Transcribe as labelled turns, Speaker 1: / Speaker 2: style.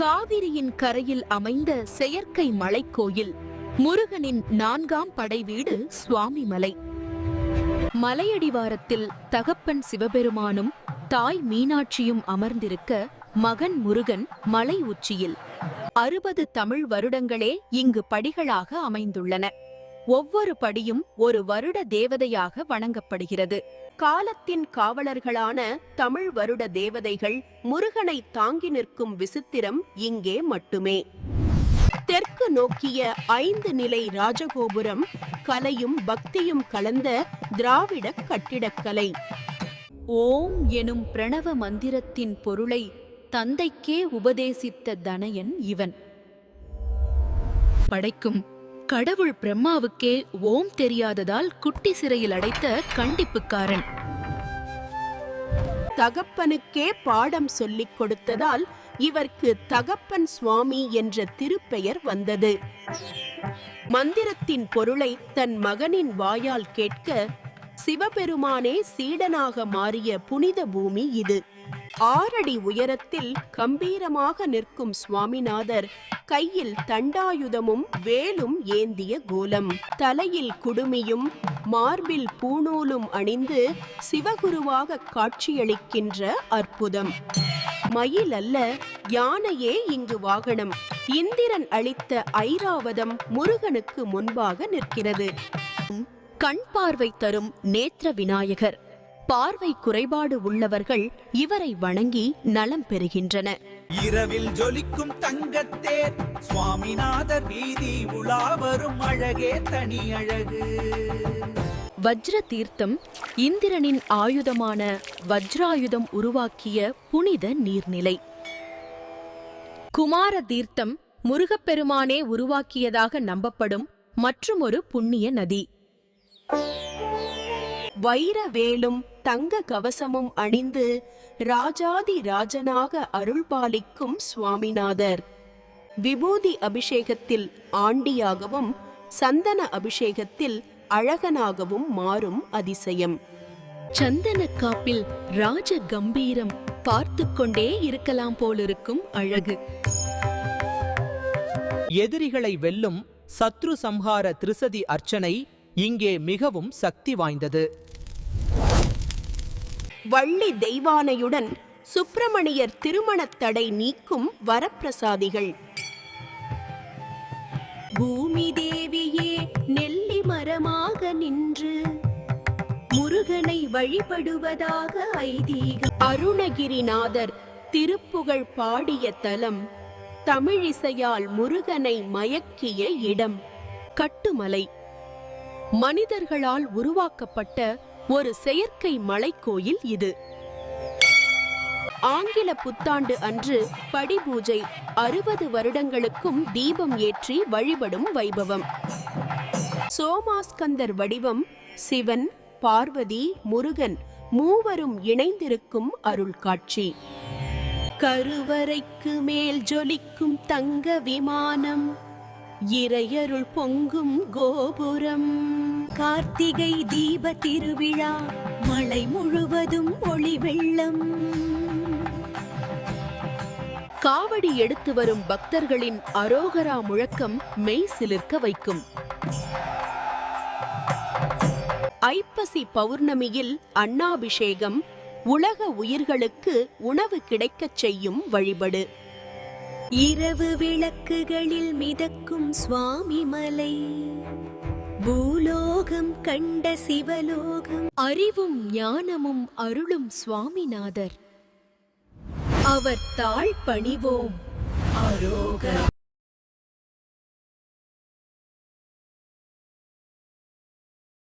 Speaker 1: காவிரியின் கரையில் அமைந்த செயற்கை மலைக்கோயில் முருகனின் நான்காம் படை வீடு சுவாமிமலை மலையடிவாரத்தில் தகப்பன் சிவபெருமானும் தாய் மீனாட்சியும் அமர்ந்திருக்க மகன் முருகன் மலை உச்சியில். அறுபது தமிழ் வருடங்களே இங்கு படிகளாக அமைந்துள்ளன. ஒவ்வொரு படியும் ஒரு வருட தேவதையாக வணங்கப்படுகிறது. காலத்தின் காவலர்களான தமிழ் வருட தேவதைகள் முருகனை தாங்கி நிற்கும் விசித்திரம் இங்கே மட்டுமே. தெற்கு நோக்கிய ஐந்து நிலை ராஜகோபுரம் கலையும் பக்தியும் கலந்த திராவிட கட்டிடக்கலை. ஓம் எனும் பிரணவ மந்திரத்தின் பொருளை தந்தைக்கே உபதேசித்த தனயன் இவன். படைக்கும் கடவுள் பிரம்மாவுக்கே ஓம் தெரியாததால் குட்டி சிறையில் அடைத்த கண்டிப்புக்காரன். தகப்பனுக்கே பாடம் சொல்லிக் கொடுத்ததால் இவர்க்கு தகப்பன் சுவாமி என்ற திருப்பெயர் வந்தது. மந்திரத்தின் பொருளை தன் மகனின் வாயால் கேட்க சிவபெருமானே சீடனாக மாறிய புனித பூமி இது. ஆறடி உயரத்தில் கம்பீரமாக நிற்கும் சுவாமிநாதர் கையில் தண்டாயுதமும் வேலும் ஏந்திய கோலம். தலையில் குடுமியும் மார்பில் பூணூலும் அணிந்து சிவகுருவாக காட்சியளிக்கின்ற அற்புதம். மயில் அல்ல யானையே இங்கு வாகனம். இந்திரன் அளித்த ஐராவதம் முருகனுக்கு முன்பாக நிற்கிறது. கண் பார்வை தரும் நேத்திர விநாயகர். பார்வை குறைபாடு உள்ளவர்கள் இவரை வணங்கி நலம் பெறுகின்றன
Speaker 2: இரவில் ஜொலிக்கும் தங்கத்தேர் சுவாமிநாதர் வீதி உலா வரும் அழகே தனி அழகு.
Speaker 1: வஜ்ர தீர்த்தம் இந்திரனின் ஆயுதமான வஜ்ராயுதம் உருவாக்கிய புனித நீர்நிலை. குமார தீர்த்தம் முருகப்பெருமானே உருவாக்கியதாக நம்பப்படும் மற்றுமொரு புண்ணிய நதி. வைர வேலும் தங்க கவசமும் அணிந்து ராஜாதி ராஜனாக அருள்பாலிக்கும் சுவாமிநாதர். விபூதி அபிஷேகத்தில் ஆண்டியாகவும் சந்தன அபிஷேகத்தில் அழகனாகவும் மாறும் அதிசயம். சந்தன காப்பில் ராஜ கம்பீரம் பார்த்து கொண்டே இருக்கலாம் போலிருக்கும் அழகு.
Speaker 2: எதிரிகளை வெல்லும் சத்ரு சம்ஹார திருசதி அர்ச்சனை இங்கே மிகவும் சக்தி வாய்ந்தது.
Speaker 1: வள்ளி தெய்வானையுடன் சுப்பிரமணியர் திருமணத் தடை நீக்கும் வரப்பிரசாதிகள். பூமி தேவியே நெல்லி மரமாக நின்று முருகனை வழிபடுவதாக ஐதீகம். அருணகிரிநாதர் திருப்புகழ் பாடிய தலம் தமிழிசையால் முருகனை மயக்கிய இடம். கட்டுமலை. மனிதர்களால் உருவாக்கப்பட்ட ஒரு செயற்கை மலைக்கோயில் இது. ஆங்கில புத்தாண்டு அன்று படிபூஜை அறுபது வருடங்களுக்கும் தீபம் ஏற்றி வழிபடும் வைபவம். சோமாஸ்கந்தர் வடிவம் சிவன் பார்வதி முருகன் மூவரும் இணைந்திருக்கும் அருள் காட்சி. கருவறைக்கு மேல் ஜொலிக்கும் தங்க விமானம் இறையருள் பொங்கும் கோபுரம். கார்த்திகை தீப திருவிழா மலை முழுவதும் ஒளி வெள்ளம். காவடி எடுத்து வரும் பக்தர்களின் அரோகரா முழக்கம் மெய் சிலிர்க்க வைக்கும். ஐப்பசி பௌர்ணமியில் அன்னாபிஷேகம் உலக உயிர்களுக்கு உணவு கிடைக்கச் செய்யும் வழிபடு. இரவு விளக்குகளில் மிதக்கும் சுவாமி மலை பூலோகம் கண்ட சிவலோகம். அறிவும் ஞானமும் அருளும் சுவாமிநாதர். அவர் தாழ் பணிவோம் அரோகரா.